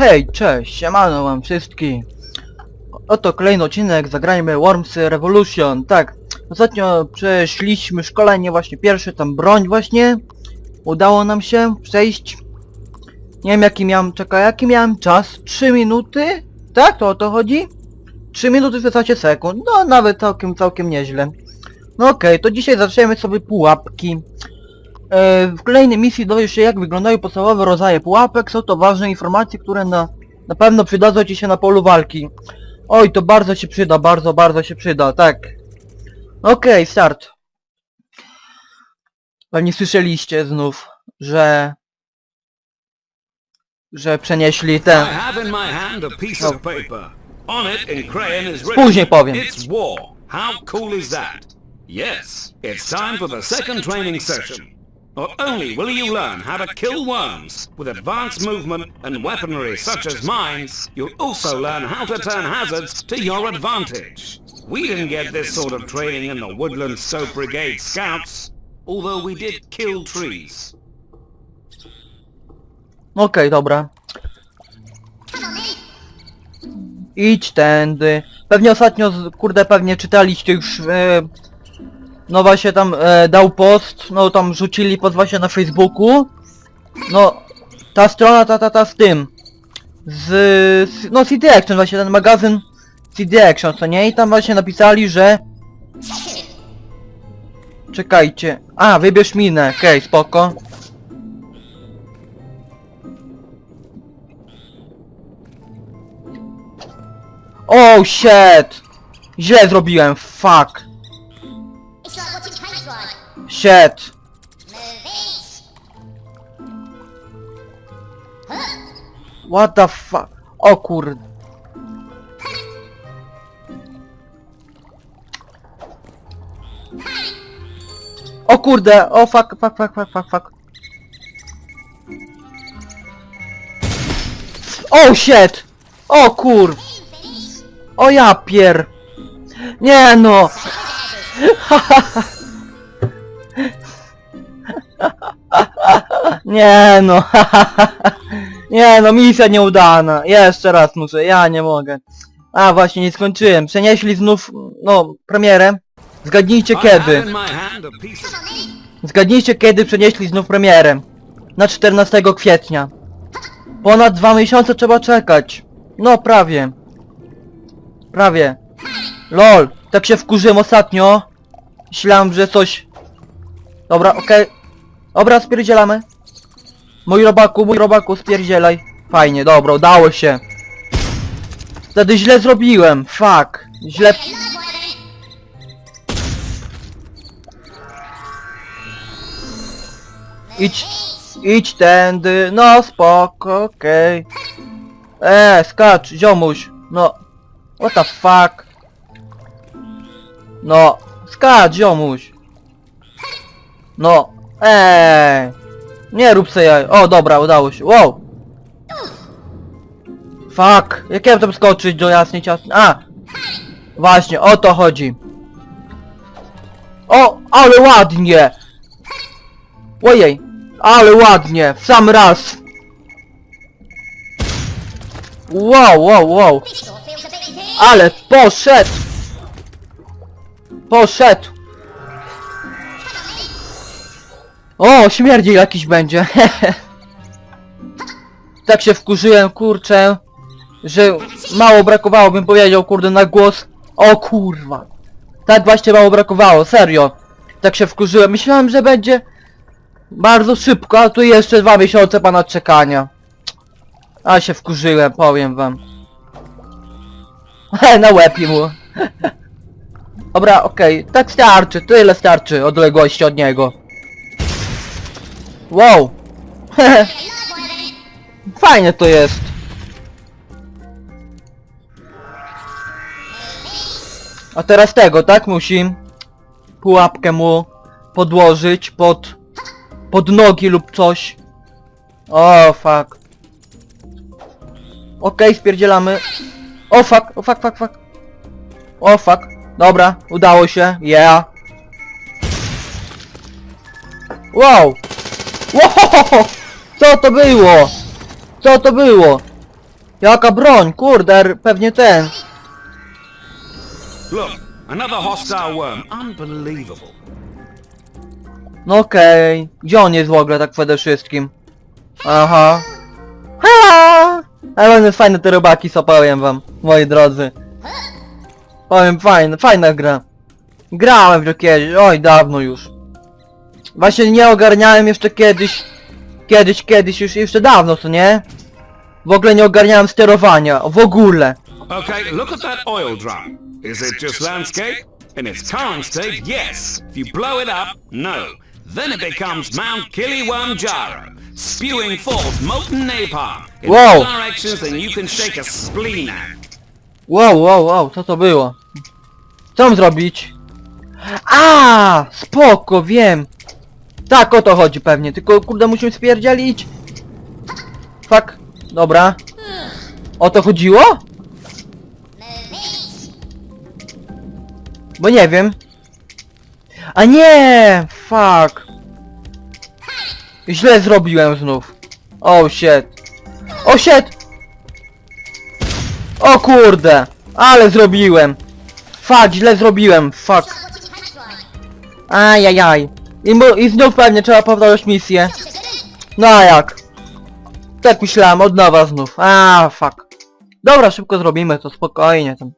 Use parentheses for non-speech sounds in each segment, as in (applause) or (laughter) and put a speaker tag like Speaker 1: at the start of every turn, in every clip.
Speaker 1: Hej, cześć, siemano wam wszystkim. Oto kolejny odcinek, zagrajmy Wormsy Revolution. Tak, ostatnio przeszliśmy szkolenie właśnie pierwsze, tam broń właśnie. Udało nam się przejść. Nie wiem jaki miałem, czekaj, jaki miałem czas? 3 minuty? Tak, to o to chodzi? 3 minuty 16 sekund, no nawet całkiem, całkiem nieźle. No okej, to dzisiaj zaczniemy sobie pułapki. E, W kolejnej misji dowiesz się jak wyglądają podstawowe rodzaje pułapek, są to ważne informacje, które na, na pewno przydadzą Ci się na polu walki. Oj, to bardzo się przyda, bardzo, bardzo się przyda, tak. Okej, start. Pewnie słyszeliście znów, że... że przenieśli ten... Później powiem.
Speaker 2: How cool is that? Yes, it's time for the second training session. Not only will you learn how to kill worms with advanced movement and weaponry such as mines, you'll also learn how to turn hazards to your advantage. We didn't get this sort of training in the Woodland Stoke Brigade Scouts, although we did kill trees.
Speaker 1: Okej, dobra. Idź tędy. Pewnie ostatnio, kurde, pewnie czytaliście już, e, no właśnie tam e, dał post, no tam rzucili post właśnie na Facebooku. No, ta strona, ta, ta, ta z tym. Z, z no CD Action, właśnie ten magazyn CD Action, co nie? I tam właśnie napisali, że... Czekajcie. A, wybierz minę, okej, spoko. Oh shit! Źle zrobiłem, fuck. Shit. What the fuck? O kurde. O kurde, o fuck, fuck, fuck, fuck, fuck, fuck. Oh shit! O kur... O ja pier... Nie no! (laughs) Nie no, (laughs) Nie no, misja nieudana. Jeszcze raz muszę, ja nie mogę. A właśnie, nie skończyłem. Przenieśli znów, no, premierę. Zgadnijcie kiedy. Zgadnijcie kiedy przenieśli znów premierę. Na 14 kwietnia. Ponad dwa miesiące trzeba czekać. No prawie. Prawie. LOL, tak się wkurzyłem ostatnio. Myślałem, że coś... Dobra, okej. Dobra, spierdzielamy. Mój robaku, mój robaku, spierdzielaj. Fajnie, dobra, udało się. Wtedy źle zrobiłem, fuck. Źle... Idź, idź tędy, no spoko, okej. Eee, skacz, ziomuś, no. What the fuck? No, skacz, ziomuś. No, eee. Nie rób se jaj. O, dobra, udało się, wow. Fuck, jak ja tam skoczyć do jasnej ciasnej? A! Właśnie, o to chodzi. O, ale ładnie! Ojej, ale ładnie, w sam raz. Wow, wow, wow, ale poszedł. Poszedł. O, śmierdzi jakiś będzie. (laughs) tak się wkurzyłem, kurczę, że mało brakowało, bym powiedział, kurde, na głos. O kurwa. Tak właśnie mało brakowało, serio. Tak się wkurzyłem. Myślałem, że będzie bardzo szybko, a tu jeszcze dwa miesiące pana czekania. A się wkurzyłem, powiem wam. (laughs) Na łeb mu. (laughs) Dobra, okej, tak starczy, tyle starczy odległości od niego. Wow. (laughs) Fajnie to jest. A teraz tego, tak? Musi pułapkę mu podłożyć pod pod nogi lub coś. O fuck. Okej, spierdzielamy. O fuck, o fuck, fuck, fuck. O fuck. Dobra, udało się. Yeah. Wow. Co to było? Co to było? Jaka broń, kurde, pewnie ten.
Speaker 2: Look, another hostile worm. Unbelievable.
Speaker 1: No okej. Gdzie on jest w ogóle tak przede wszystkim? Aha. Ha! Ale one fajne te robaki są, powiem wam, moi drodzy. Powiem, fajne, fajna gra. Grałem w to kiedyś, oj, dawno już. Właśnie nie ogarniałem jeszcze kiedyś, kiedyś, kiedyś, już jeszcze dawno, co nie? W ogóle nie ogarniałem sterowania, w ogóle.
Speaker 2: Okay, look at that oil drum. Is it just landscape? In its current state, yes. If you blow it up, no. Then it becomes Mount Kilimanjaro, spewing forth molten napalm in all directions and you can shake a spleen at.
Speaker 1: Wow, wow, wow, co to było? Co mam zrobić? A, spoko, wiem. Tak, o to chodzi pewnie, tylko kurde musimy spierdzielić. Fuck, dobra. O to chodziło? Bo nie wiem. A nie, fuck. Źle zrobiłem znów. Oh shit. Oh shit! O kurde! Ale zrobiłem! Fuck, źle zrobiłem, fuck. Ajajaj. I, mu, I znów pewnie trzeba powtarzać misję. No a jak? Tak myślałem, od nowa znów. A fuck. Dobra, szybko zrobimy to, spokojnie tam.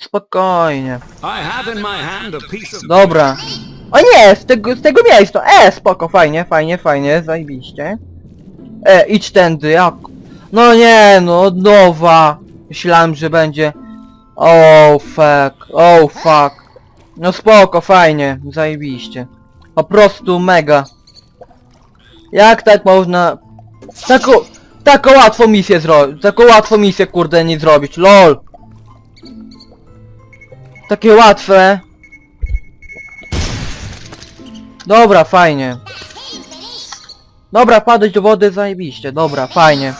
Speaker 1: Spokojnie. Dobra. O nie, z tego, z tego miejsca. E, spoko, fajnie, fajnie, fajnie, zajebiście. E, idź tędy, jak... No nie, no, od nowa. Myślałem, że będzie... Oh fuck, oh fuck. No spoko, fajnie, zajebiście. Po prostu mega. Jak tak można... Taką... Taką łatwą misję zrobić, taką łatwą misję kurde nie zrobić, lol. Takie łatwe. Dobra, fajnie. Dobra, padać do wody, zajebiście. Dobra, fajnie.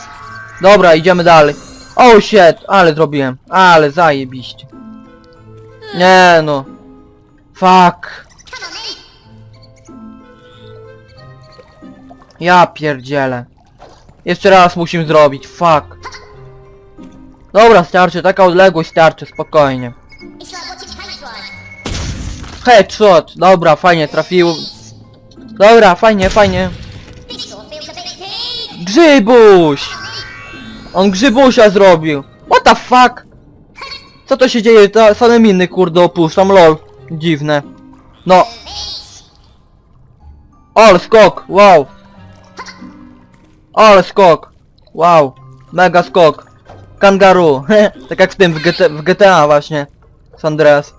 Speaker 1: Dobra, idziemy dalej. Oh shit, ale zrobiłem. Ale zajebiście. Nie no. Fuck. Ja pierdzielę. Jeszcze raz musimy zrobić, fuck. Dobra, starczy, taka odległość starczy, spokojnie. Headshot, dobra, fajnie, trafił. Dobra, fajnie, fajnie. Grzybuś! On grzybusia zrobił. What the fuck? Co to się dzieje? To same miny kurde opuszczam, lol. Dziwne. No. Ale skok, wow. Ale skok. Wow. Mega skok. Kangaroo. (laughs) tak jak w tym w, w GTA właśnie. San Andreas.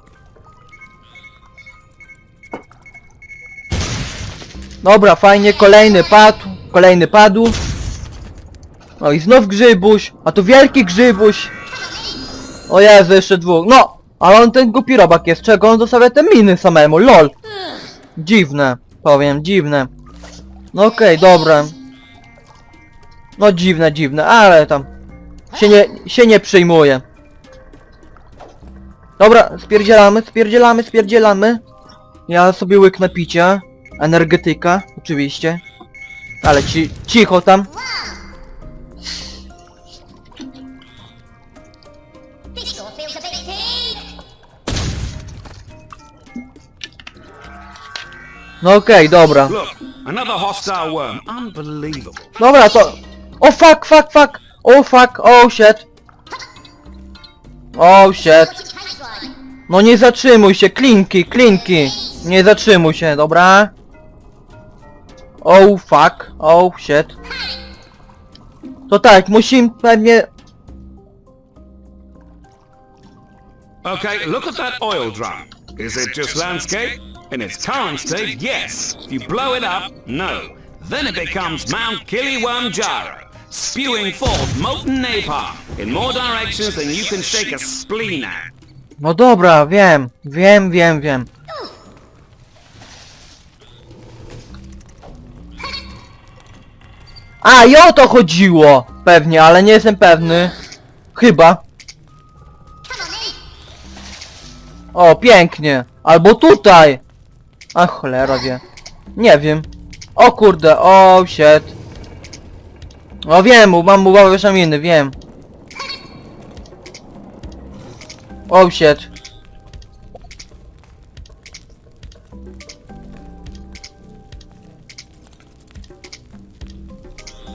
Speaker 1: Dobra, fajnie, kolejny padł, kolejny padł. No i znów grzybuś, a tu wielki grzybuś. O Jezu, jeszcze dwóch. No, ale on ten głupi robak jest, czego on dostawia te miny samemu, lol. Dziwne, powiem, dziwne. No okej, dobra. No dziwne, dziwne, ale tam się nie, się nie przyjmuje. Dobra, spierdzielamy, spierdzielamy, spierdzielamy. Ja sobie łyknę picia. Energetyka, oczywiście. Ale ci, cicho tam. No okej, dobra.
Speaker 2: Worm. Unbelievable.
Speaker 1: Dobra, to... O fuck, fuck, fuck! O fuck, oh shit! Oh shit! No nie zatrzymuj się, klinki, klinki! Nie zatrzymuj się, dobra? Oh fuck, oh shit. To tak, musimy pewnie...
Speaker 2: Okay, look at that oil drum. Is it just landscape? In its current state, yes. If you blow it up, no. Then it becomes Mount Kilimanjaro, spewing forth molten napalm in more directions than you can shake a spleen at.
Speaker 1: No dobra, wiem, wiem, wiem, wiem. A, i o to chodziło! Pewnie, ale nie jestem pewny. Chyba. O, pięknie. Albo tutaj. A cholera wie. Nie wiem. O kurde, o shit. O wiem, mam małe szaminy, wiem. Oh shit.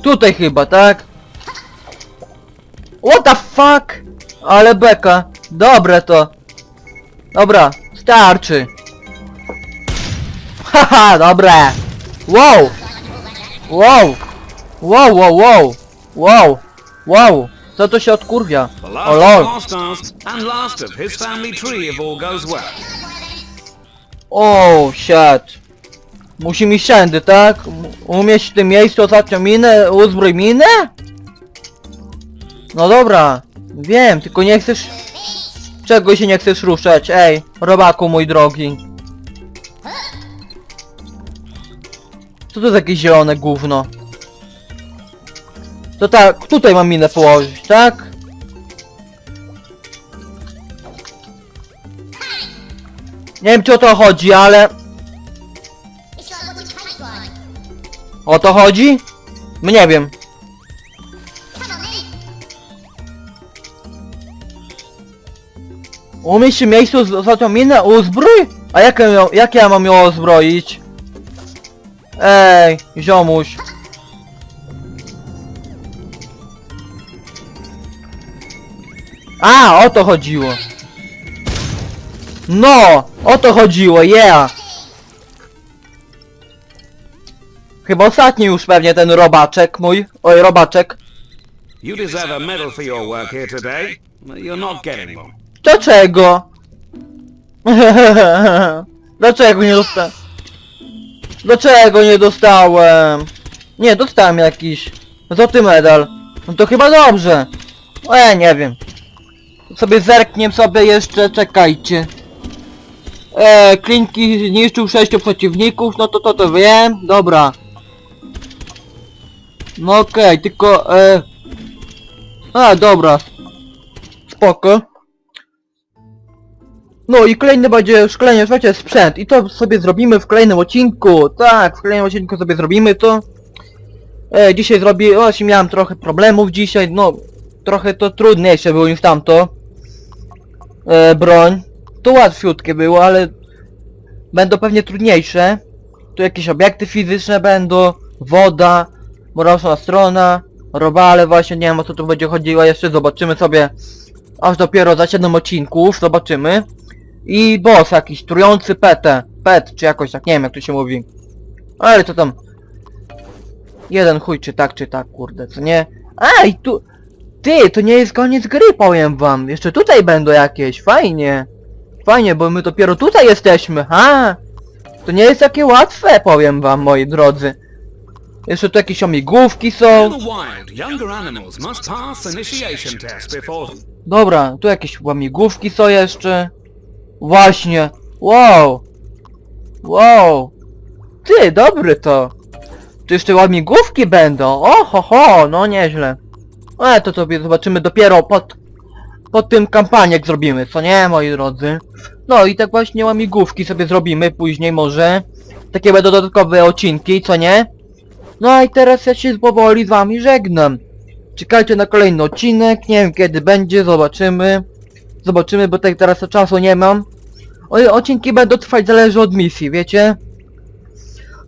Speaker 1: Tutaj chyba, tak? What the fuck? Ale beka. Dobre to. Dobra, starczy. Haha, dobre. Wow. Wow. Wow, wow, wow. Wow. Wow. Co to się odkurwia? O lol.
Speaker 2: our stars and last of his family tree if all goes well.
Speaker 1: O, shit. Musi mi siędy, tak? Umieść w tym miejscu ostatnią minę, uzbrój minę? No dobra, wiem, tylko nie chcesz... Czego się nie chcesz ruszać, ej, robaku mój drogi. Co to za jakieś zielone gówno? To tak, tutaj mam minę położyć, tak? Nie wiem czy o to chodzi, ale... O to chodzi? My nie wiem. Umieść w miejscu z minę? Uzbrój? A jak, jak ja mam ją ozbroić? Ej, ziomuś. A, o to chodziło. No, o to chodziło, yeah. Chyba ostatni już pewnie ten robaczek mój. Oj, robaczek.
Speaker 2: You deserve a medal for your work here today. but You're not getting one.
Speaker 1: Dlaczego? (laughs) Dlaczego nie dostałem? Dlaczego nie dostałem? Nie, dostałem jakiś złoty medal. No to chyba dobrze. O, ja nie wiem. Sobie zerkniem sobie jeszcze, czekajcie. E, klinki zniszczył sześciu przeciwników, no to to to wiem, dobra. No okej, tylko e... A, dobra. Spoko. No i kolejny będzie szkolenie, słuchajcie, sprzęt. I to sobie zrobimy w kolejnym odcinku. Tak, w kolejnym odcinku sobie zrobimy to. E, dzisiaj zrobię, właśnie miałem trochę problemów dzisiaj, no trochę to trudniejsze było niż tamto. E, broń. To łatwiutkie było, ale będą pewnie trudniejsze. Tu jakieś obiekty fizyczne będą, woda, mroczna strona, robale właśnie, nie wiem o co tu będzie chodziło, jeszcze zobaczymy sobie aż dopiero za 7 odcinków, zobaczymy. I boss jakiś, trujący petę, pet, czy jakoś tak, nie wiem jak to się mówi. Ale to tam... Jeden chuj, czy tak, czy tak, kurde, co nie? Ej, tu... Ty, to nie jest koniec gry, powiem wam. Jeszcze tutaj będą jakieś, fajnie. Fajnie, bo my dopiero tutaj jesteśmy, ha? To nie jest takie łatwe, powiem wam, moi drodzy. Jeszcze tu jakieś omigłówki są. Dobra, tu jakieś łamigłówki są jeszcze. Właśnie. Wow. Wow. Ty, dobry to. Tu jeszcze łamigłówki będą. O, ho, ho, no nieźle. Ale to sobie zobaczymy dopiero pod, pod tym kampanię zrobimy, co nie, moi drodzy. No i tak właśnie łamigłówki sobie zrobimy później może. Takie będą dodatkowe odcinki, co nie? No i teraz ja się powoli z wami żegnam. Czekajcie na kolejny odcinek, nie wiem kiedy będzie, zobaczymy. Zobaczymy, bo tak teraz czasu nie mam. O, odcinki będą trwać, zależy od misji, wiecie?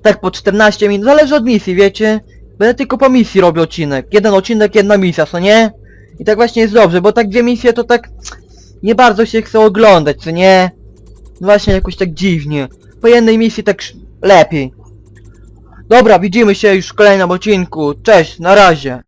Speaker 1: Tak po 14 minut, zależy od misji, wiecie? Będę tylko po misji robił odcinek. Jeden odcinek, jedna misja, co nie? I tak właśnie jest dobrze, bo tak dwie misje to tak... Nie bardzo się chce oglądać, co nie? Właśnie jakoś tak dziwnie. Po jednej misji tak lepiej. Dobra, widzimy się już w kolejnym odcinku. Cześć, na razie.